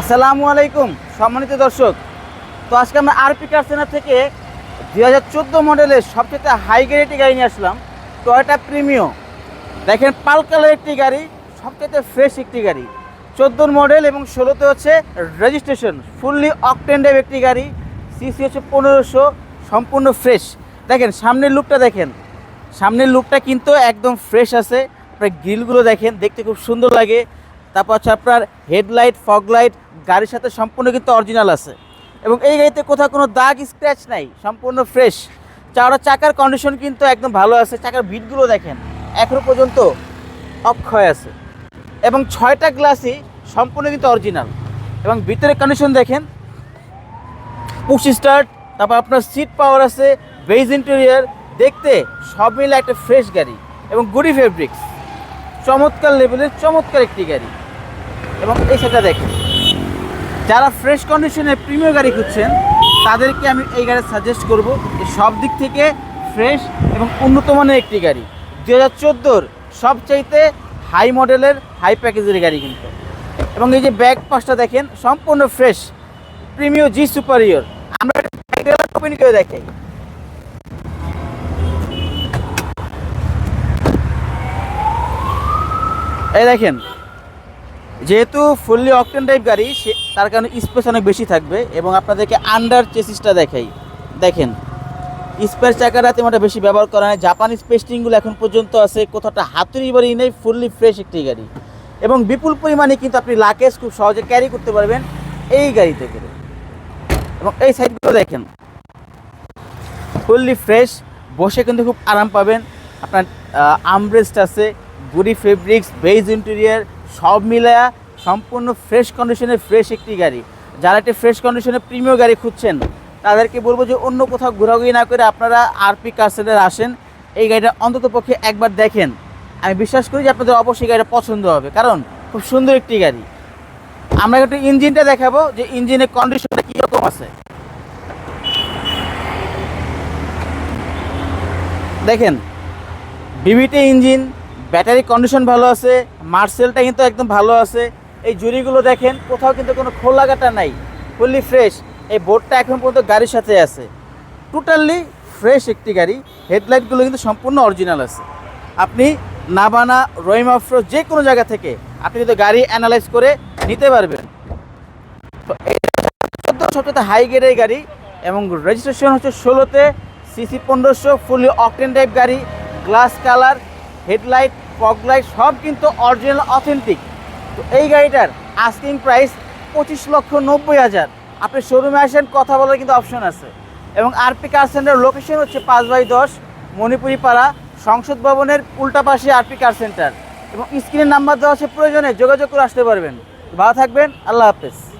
আসসালামু আলাইকুম, সম্মানিত দর্শক। তো আজকে আমরা আরপি কার সেনার থেকে দুই হাজার চোদ্দ মডেলের সবচেয়ে হাই গ্রেডের গাড়ি নিয়ে আসলাম টয়টা প্রিমিও দেখেন, পাল কালার একটি গাড়ি, সবচেয়ে ফ্রেশ একটি গাড়ি। চোদ্দোর মডেল এবং ষোলোতে হচ্ছে রেজিস্ট্রেশন ফুললি অকটেন ড্রাইভ একটি গাড়ি সিসি হচ্ছে পনেরোশো, সম্পূর্ণ ফ্রেশ দেখেন, সামনের লুকটা দেখেন। সামনের লুকটা কিন্তু একদম ফ্রেশ আছে। আপনার গ্রিলগুলো দেখেন, দেখতে খুব সুন্দর লাগে। তারপর হচ্ছে আপনার হেডলাইট ফগ লাইট গাড়ির সাথে সম্পূর্ণ কিন্তু অরিজিনাল আছে। এবং এই গাড়িতে কোথাও কোনো দাগ স্ক্র্যাচ নাই, সম্পূর্ণ ফ্রেশ চাওড়া চাকার কন্ডিশন কিন্তু একদম ভালো আছে, চাকার বিটগুলো দেখেন এখনও পর্যন্ত অক্ষয় আছে। এবং ছয়টা গ্লাসই সম্পূর্ণ কিন্তু অরিজিনাল এবং ভিতরে কন্ডিশন দেখেন পুশ স্টার্ট তারপর আপনার সিট পাওয়ার আছে বেজ ইন্টেরিয়ার দেখতে সব মিলে একটা ফ্রেশ গাড়ি। এবং গুডি ফেব্রিক্স চমৎকার লেভেলের চমৎকার একটি গাড়ি। এবং এই সেটা দেখেন। যারা ফ্রেশ কন্ডিশনে প্রিমিয়ার গাড়ি খুঁজছেন, তাদেরকে আমি এই গাড়ি সাজেস্ট করব সব দিক থেকে ফ্রেশ এবং উন্নত মানের একটি গাড়ি। দু হাজার চোদ্দোর সবচাইতে হাই মডেলের হাই প্যাকেজের গাড়ি কিন্তু। এবং এই যে ব্যাগ পাশটা দেখেন, সম্পূর্ণ ফ্রেশ প্রিমিও জি সুপারিয়র আমরা ওপেন করে দেখাই। এই দেখেন যেহেতু ফুললি অকটেন টাইপ গাড়ি, সে তার কারণে স্পেস অনেক বেশি থাকবে এবং আপনাদেরকে আন্ডার চেসিসটা দেখাই। দেখেন স্পেস চাকাটা তেমন বেশি ব্যবহার করা হয় জাপানি স্পেস্টিংগুলো এখন পর্যন্ত আছে, কোথাওটা হাতুড়ি বাড়ি নেই ফুললি ফ্রেশ একটি গাড়ি। এবং বিপুল পরিমাণে কিন্তু আপনি লাকেজ খুব সহজে ক্যারি করতে পারবেন এই গাড়িতে করে। এবং এই সাইডগুলো দেখেন ফুললি ফ্রেশ বসে কিন্তু খুব আরাম পাবেন। আপনার আমব্রেস্ট আছে, গুডি ফেব্রিক্স বেজ ইন্টেরিয়ার সব মিলায়া সম্পূর্ণ ফ্রেশ কন্ডিশনের ফ্রেশ একটি গাড়ি। যারা একটি ফ্রেশ কন্ডিশনে প্রিমিয়ার গাড়ি খুঁজছেন, তাদেরকে বলব যে অন্য কোথাও ঘোরাঘুরি না করে আপনারা আরপি কার্সেলের আসেন। এই গাড়িটা অন্তত পক্ষে একবার দেখেন। আমি বিশ্বাস করি যে আপনাদের অবশ্যই গাড়িটা পছন্দ হবে। কারণ খুব সুন্দর একটি গাড়ি। আমরা একটু ইঞ্জিনটা দেখাবো যে ইঞ্জিনের কন্ডিশনটা কীরকম আছে। দেখেন বিবিটি ইঞ্জিন ব্যাটারি কন্ডিশন ভালো আছে মার্সেলটা কিন্তু একদম ভালো আছে। এই জুড়িগুলো দেখেন, কোথাও কিন্তু কোনো খোলা কাটা নাই ফুললি ফ্রেশ এই বোর্ডটা এখন পর্যন্ত গাড়ির সাথে আছে। টোটালি ফ্রেশ একটি গাড়ি, হেডলাইটগুলো কিন্তু সম্পূর্ণ অরিজিনাল আছে। আপনি নাবানা রহিম যে কোনো জায়গা থেকে আপনি কিন্তু গাড়ি অ্যানালাইজ করে নিতে পারবেন। সবচেয়ে হাই গ্রেডের গাড়ি এবং রেজিস্ট্রেশন হচ্ছে ষোলোতে সিসি পনেরোশো ফুলি অকটেন টাইপ গাড়ি glass colour headlight fog light সব কিন্তু অরিজিনাল, অথেন্টিক। তো এই গাড়িটার আস্কিং প্রাইস পঁচিশ লক্ষ নব্বই হাজার। আপনি শোরুমে আসেন, কথা বলার কিন্তু অপশন আছে। এবং আরপি কার সেন্টার লোকেশন হচ্ছে পাঁচ বাই দশ মণিপুরি পাড়া সংসদ ভবনের উল্টা পাশে আরপি কার সেন্টার এবং স্ক্রিনের নাম্বার দেওয়া আছে প্রয়োজনে, যোগাযোগ করে আসতে পারবেন। ভালো থাকবেন, আল্লাহ হাফেজ।